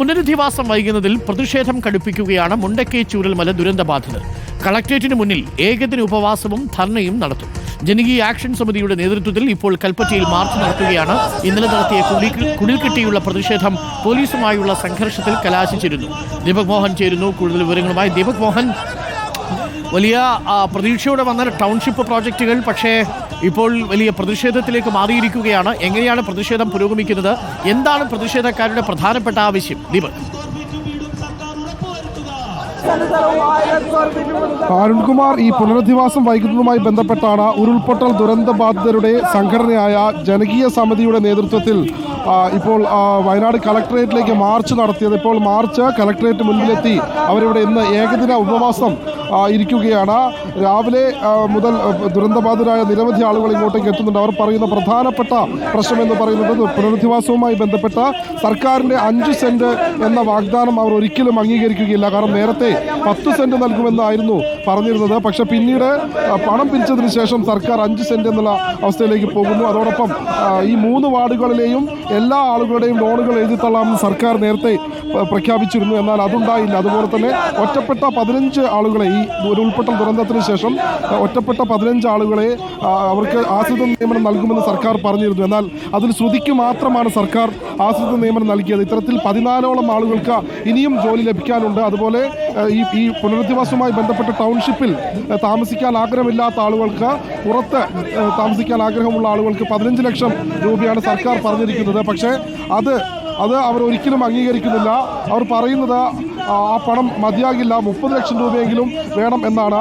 പുനരധിവാസം വൈകുന്നതിൽ പ്രതിഷേധം കടുപ്പിക്കുകയാണ് മുണ്ടക്കൈ ചൂരൽമല ദുരന്തബാധിതർ. കളക്ട്രേറ്റിന് മുന്നിൽ ഏകദിന ഉപവാസവും ധർണയും നടത്തും. ജനകീയ ആക്ഷൻ സമിതിയുടെ നേതൃത്വത്തിൽ ഇപ്പോൾ കൽപ്പറ്റയിൽ മാർച്ച് നടത്തുകയാണ്. ഇന്നലെ നടത്തിയ കുടിൽ- കെട്ടിയുള്ള പ്രതിഷേധം പോലീസുമായുള്ള സംഘർഷത്തിൽ കലാശിച്ചിരുന്നു. ദീപക് മോഹൻ ചേരുന്നു. കൂടുതൽ വിവരങ്ങളുമായി ദീപക് മോഹൻ വലിയ പ്രതീക്ഷയോടെ വന്ന ടൗൺഷിപ്പ് പ്രോജക്റ്റുകൾ പക്ഷേ ഇപ്പോൾ വലിയ പ്രതിഷേധത്തിലേക്ക് മാറിയിരിക്കുകയാണ്. എങ്ങനെയാണ് പ്രതിഷേധം പുരോഗമിക്കുന്നത്? എന്താണ് പ്രതിഷേധക്കാരുടെ പ്രധാനപ്പെട്ട ആവശ്യം? ദീപക്. അരുൺകുമാർ ഈ പുനരധിവാസം വൈകുന്നതുമായി ബന്ധപ്പെട്ടാണ് ഉരുൾപൊട്ടൽ ദുരന്ത ബാധിതരുടെ സംഘടനയായ ജനകീയ സമിതിയുടെ നേതൃത്വത്തിൽ ഇപ്പോൾ വയനാട് കളക്ടറേറ്റിലേക്ക് മാർച്ച് നടത്തിയത്. ഇപ്പോൾ മാർച്ച് കളക്ടറേറ്റ് മുൻപിലെത്തി. അവരിവിടെ ഇന്ന് ഏകദിന ഉപവാസം ഇരിക്കുകയാണ് രാവിലെ മുതൽ ദുരന്തബാധിതരായ നിരവധി ആളുകൾ ഇങ്ങോട്ടേക്ക് എത്തുന്നുണ്ട്. അവർ പറയുന്ന പ്രധാനപ്പെട്ട പ്രശ്നം എന്ന് പറയുന്നത് പുനരധിവാസവുമായി ബന്ധപ്പെട്ട സർക്കാരിന്റെ അഞ്ച് സെന്റ് എന്ന വാഗ്ദാനം അവർ ഒരിക്കലും അംഗീകരിക്കുകയില്ല. കാരണം നേരത്തെ പത്ത് സെന്റ് നൽകുമെന്നായിരുന്നു പറഞ്ഞിരുന്നത്. പക്ഷെ പിന്നീട് പണം പിരിച്ചതിന് ശേഷം സർക്കാർ അഞ്ച് സെന്റ് എന്നുള്ള അവസ്ഥയിലേക്ക് പോകുന്നു. അതോടൊപ്പം ഈ മൂന്ന് വാർഡുകളിലെയും എല്ലാ ആളുകളുടെയും ലോണുകൾ എഴുതിത്തള്ളാമെന്ന് സർക്കാർ നേരത്തെ പ്രഖ്യാപിച്ചിരുന്നു. എന്നാൽ അതുണ്ടായില്ല. അതുപോലെ തന്നെ ഒറ്റപ്പെട്ട പതിനഞ്ച് ആളുകളെ ഈ ഒരു ഉൾപ്പെട്ടൽ ദുരന്തത്തിന് ശേഷം ഒറ്റപ്പെട്ട പതിനഞ്ച് ആളുകളെ അവർക്ക് ആശ്രിത നിയമനം നൽകുമെന്ന് സർക്കാർ പറഞ്ഞിരുന്നു. എന്നാൽ അതിൽ ശ്രുതിക്ക് മാത്രമാണ് സർക്കാർ ആശ്രിത നിയമനം നൽകിയത്. ഇത്തരത്തിൽ പതിനാലോളം ആളുകൾക്ക് ഇനിയും ജോലി ലഭിക്കാനുണ്ട്. അതുപോലെ ഈ ഈ പുനരധിവാസവുമായി ബന്ധപ്പെട്ട ടൗൺഷിപ്പിൽ താമസിക്കാൻ ആഗ്രഹമില്ലാത്ത ആളുകൾക്ക് പുറത്ത് താമസിക്കാൻ ആഗ്രഹമുള്ള ആളുകൾക്ക് പതിനഞ്ച് ലക്ഷം രൂപയാണ് സർക്കാർ പറഞ്ഞിരിക്കുന്നത്. പക്ഷേ അത് അത് അവർ ഒരിക്കലും അംഗീകരിക്കുന്നില്ല. അവർ പറയുന്നത് ആ പണം മതിയാകില്ല. മുപ്പത് ലക്ഷം രൂപയെങ്കിലും വേണം എന്നാണ്